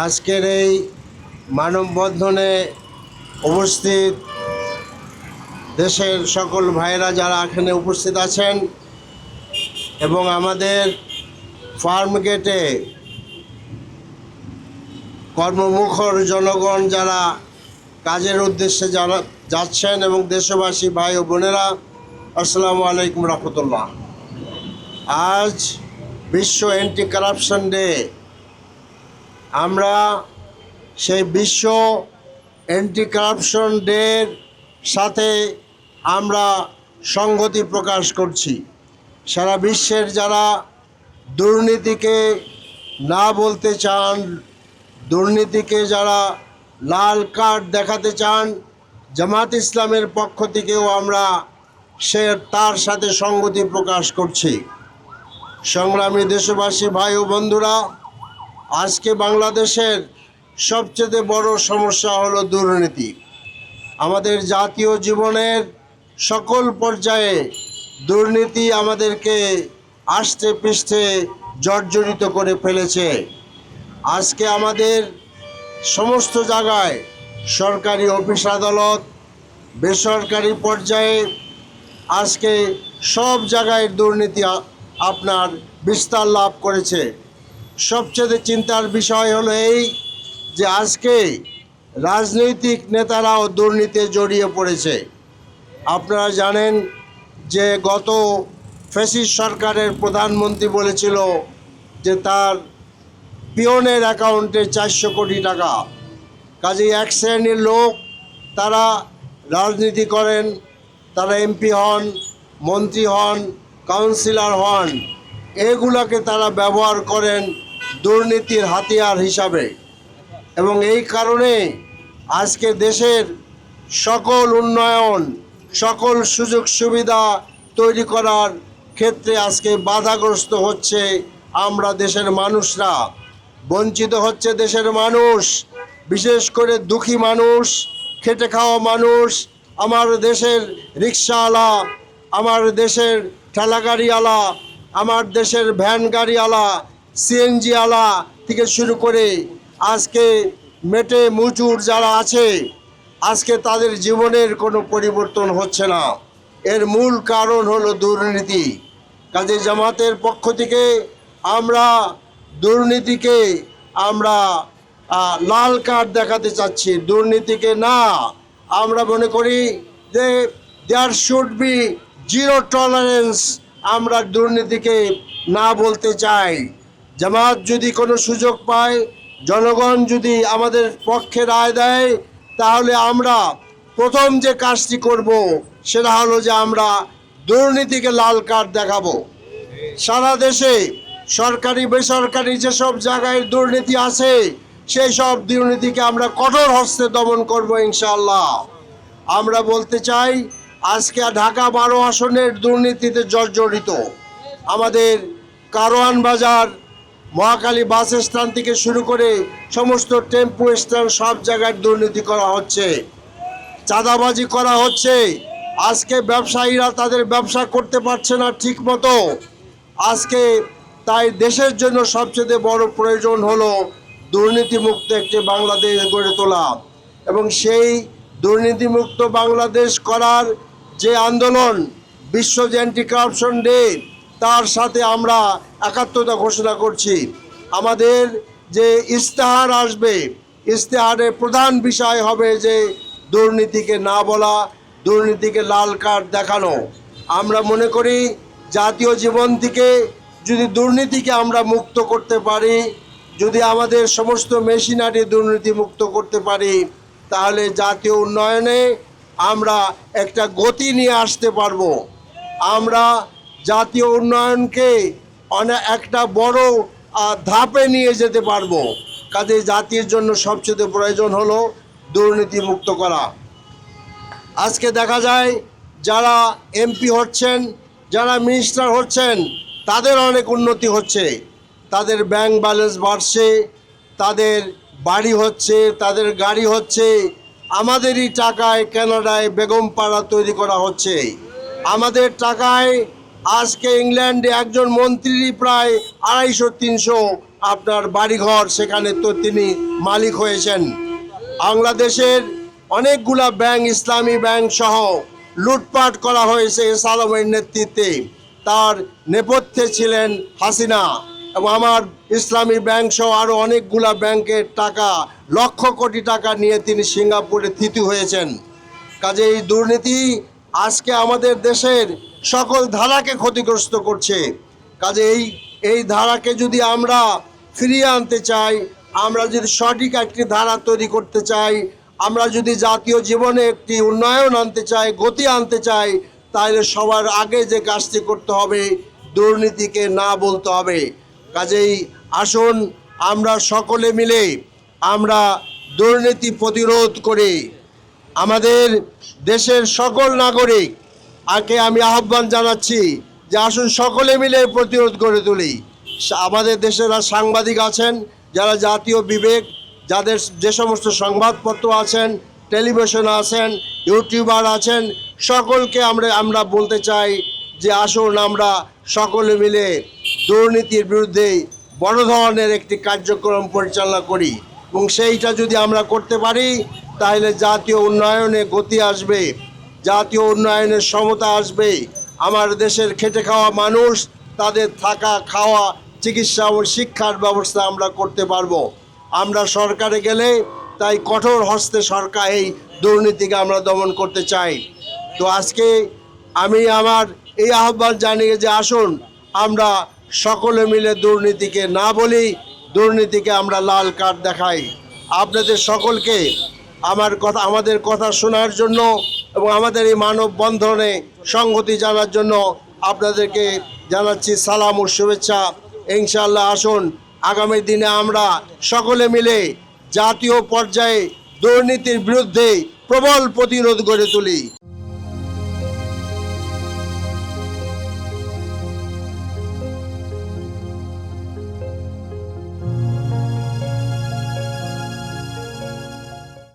আজকের এই মানববন্ধনে উপস্থিত দেশের সকল ভাইরা যারা এখানে উপস্থিত আছেন এবং আমাদের ফার্ম গেটে কর্মমুখর জনগণ যারা কাজের উদ্দেশ্যে যারা যাচ্ছেন এবং দেশবাসী ভাই ও বোনেরা, আসসালামু আলাইকুম রহমতুল্লাহ। আজ বিশ্ব অ্যান্টি কারাপশন ডে আমরা সেই বিশ্ব অ্যান্টি কারাপশন ডের সাথে আমরা সংগতি প্রকাশ করছি। সারা বিশ্বের যারা দুর্নীতিকে না বলতে চান, দুর্নীতিকে যারা লাল কার্ড দেখাতে চান, জামাত ইসলামের পক্ষ থেকেও আমরা সে তার সাথে সংগতি প্রকাশ করছি। সংগ্রামী দেশবাসী, ভাই ও বন্ধুরা আজকে বাংলাদেশের সবচেয়ে বড় সমস্যা হলো দুর্নীতি। আমাদের জাতীয় জীবনের সকল পর্যায়ে দুর্নীতি আমাদেরকে আষ্টে পৃষ্ঠে জর্জরিত করে ফেলেছে। আজকে আমাদের সমস্ত জায়গায় সরকারি অফিস আদালত, বেসরকারি পর্যায়ে আজকে সব জায়গায় দুর্নীতি আপনার বিস্তার লাভ করেছে। সবচেয়ে চিন্তার বিষয় হলো এই যে আজকে রাজনৈতিক নেতারাও দুর্নীতিতে জড়িয়ে পড়েছে। আপনারা জানেন যে গত ফেসিস সরকারের প্রধানমন্ত্রী বলেছিল যে তার পিয়নের অ্যাকাউন্টে চারশো কোটি টাকা। কাজেই এক শ্রেণির লোক, তারা রাজনীতি করেন, তারা এমপি হন, মন্ত্রী হন, কাউন্সিলর হন, এগুলোকে তারা ব্যবহার করেন দুর্নীতির হাতিয়ার হিসাবে। এবং এই কারণে আজকে দেশের সকল উন্নয়ন, সকল সুযোগ সুবিধা তৈরি করার ক্ষেত্রে আজকে বাধাগ্রস্ত হচ্ছে আমরা দেশের মানুষরা। বঞ্চিত হচ্ছে দেশের মানুষ, বিশেষ করে দুঃখী মানুষ, খেটে খাওয়া মানুষ, আমার দেশের রিক্সাওয়ালা, আমার দেশের ঠেলাগাড়িওয়ালা, আমার দেশের ভ্যান গাড়িওয়ালা সিএনজিওয়ালা থেকে শুরু করে আজকে মেটে মুচুর যারা আছে, আজকে তাদের জীবনের কোনো পরিবর্তন হচ্ছে না। এর মূল কারণ হলো দুর্নীতি। কাজে জামাতের পক্ষ থেকে আমরা দুর্নীতিকে আমরা লাল কার্ড দেখাতে চাচ্ছি। দুর্নীতিকে না, আমরা মনে করি যে there should be zero tolerance আমরা দুর্নীতিকে না বলতে চাই। জামাত যদি কোনো সুযোগ পায়, জনগণ যদি আমাদের পক্ষে রায় দেয়, তাহলে আমরা প্রথম যে কাজটি করব, সেটা হলো যে আমরা দুর্নীতিকে লাল কার্ড দেখাবো। সারা দেশে সরকারি, বেসরকারি যেসব জায়গায় দুর্নীতি আছে, সেই সব দুর্নীতিকে আমরা কঠোর হস্তে দমন করব ইনশাল্লাহ আমরা বলতে চাই, আজকে ঢাকা বারো আসনের দুর্নীতিতে জর্জরিত। আমাদের কারওয়ান বাজার মহাকালী বাস স্ট্যান্ড থেকে শুরু করে সমস্ত টেম্পো স্ট্যান্ড সব জায়গায় দুর্নীতি করা হচ্ছে। চাঁদাবাজি করা হচ্ছে। আজকে ব্যবসায়ীরা তাদের ব্যবসা করতে পারছে না ঠিক মতো। আজকে তাই দেশের জন্য সবচেয়ে বড় প্রয়োজন হলো দুর্নীতিমুক্ত একটি বাংলাদেশ গড়ে তোলা। এবং সেই দুর্নীতিমুক্ত বাংলাদেশ করার যে আন্দোলন, বিশ্ব যে অ্যান্টি কারাপশন ডে তার সাথে আমরা একাত্মতা ঘোষণা করছি। আমাদের যে ইস্তেহার আসবে ইস্তেহারের প্রধান বিষয় হবে যে দুর্নীতিকে না বলা, দুর্নীতিকে লাল কার্ড দেখানো। আমরা মনে করি, জাতীয় জীবন থেকে যদি দুর্নীতিকে আমরা মুক্ত করতে পারি, যদি আমাদের সমস্ত মেশিনারি দুর্নীতি মুক্ত করতে পারি, তাহলে জাতীয় উন্নয়নে আমরা একটা গতি নিয়ে আসতে পারব। আমরা জাতীয় উন্নয়নকে অনেক একটা বড় ধাপে নিয়ে যেতে পারব। কাজে জাতির জন্য সবচেয়ে প্রয়োজন হলো দুর্নীতি মুক্ত করা। আজকে দেখা যায় যারা এমপি হচ্ছেন, যারা মিনিস্টার হচ্ছেন, তাদের অনেক উন্নতি হচ্ছে। তাদের ব্যাংক ব্যালেন্স বাড়ছে, তাদের বাড়ি হচ্ছে, তাদের গাড়ি হচ্ছে, আমাদেরই টাকায় কানাডায় বেগম পাড়া তৈরি করা হচ্ছে। আমাদের টাকায় আজকে ইংল্যান্ডে একজন মন্ত্রীরই প্রায় আড়াইশো, তিনশো আপনার বাড়িঘর সেখানে তো তিনি মালিক হয়েছেন। বাংলাদেশের অনেকগুলা ব্যাংক, ইসলামী ব্যাংক সহ লুটপাট করা হয়েছে সালামের নেতৃত্বে। তার নেপথ্যে ছিলেন হাসিনা এবং আমার ইসলামী ব্যাংক সহ আরও অনেকগুলা ব্যাংকের টাকা, লক্ষ কোটি টাকা নিয়ে তিনি সিঙ্গাপুরে থিতু হয়েছেন। কাজে এই দুর্নীতি আজকে আমাদের দেশের সকল ধারাকে ক্ষতিগ্রস্ত করছে। কাজে এই এই ধারাকে যদি আমরা ফিরিয়ে আনতে চাই, আমরা যদি সঠিক একটি ধারা তৈরি করতে চাই, আমরা যদি জাতীয় জীবনে একটি উন্নয়ন আনতে চাই, গতি আনতে চাই, তাহলে সবার আগে যে কাজটি করতে হবে, দুর্নীতিকে না বলতে হবে। কাজেই আসুন, আমরা সকলে মিলে আমরা দুর্নীতি প্রতিরোধ করে। আমাদের দেশের সকল নাগরিক আগে আমি আহ্বান জানাচ্ছি যে আসুন সকলে মিলে প্রতিরোধ করে তুলি। আমাদের দেশের সাংবাদিক আছেন, যারা জাতীয় বিবেক, যাদের যে সমস্ত সংবাদপত্র আছেন, টেলিভিশন আছেন, ইউটিউবার আছেন, সকলকে আমরা আমরা বলতে চাই যে আসুন আমরা সকলে মিলে দুর্নীতির বিরুদ্ধে বড় ধরনের একটি কার্যক্রম পরিচালনা করি এবং সেইটা যদি আমরা করতে পারি, তাহলে জাতীয় উন্নয়নে গতি আসবে। জাতীয় উন্নয়নের সমতা আসবে। আমার দেশের খেটে খাওয়া মানুষ, তাদের থাকা, খাওয়া, চিকিৎসা ও শিক্ষার ব্যবস্থা আমরা করতে পারব। আমরা সরকারে গেলে তাই কঠোর হস্তে সরকার এই দুর্নীতিকে আমরা দমন করতে চাই। তো আজকে আমি আমার এই আহ্বান জানিয়ে যে আসুন, আমরা সকলে মিলে দুর্নীতিকে না বলি, দুর্নীতিকে আমরা লাল কার্ড দেখাই। আপনাদের সকলকে আমার কথা, আমাদের কথা শোনার জন্য এবং আমাদের এই মানববন্ধনে সংহতি জানার জন্য আপনাদেরকে জানাচ্ছি সালাম ও শুভেচ্ছা। ইনশাআল্লাহ আসুন, আগামী দিনে আমরা সকলে মিলে জাতীয় পর্যায়ে দুর্নীতির বিরুদ্ধে প্রবল প্রতিরোধ গড়ে তুলি।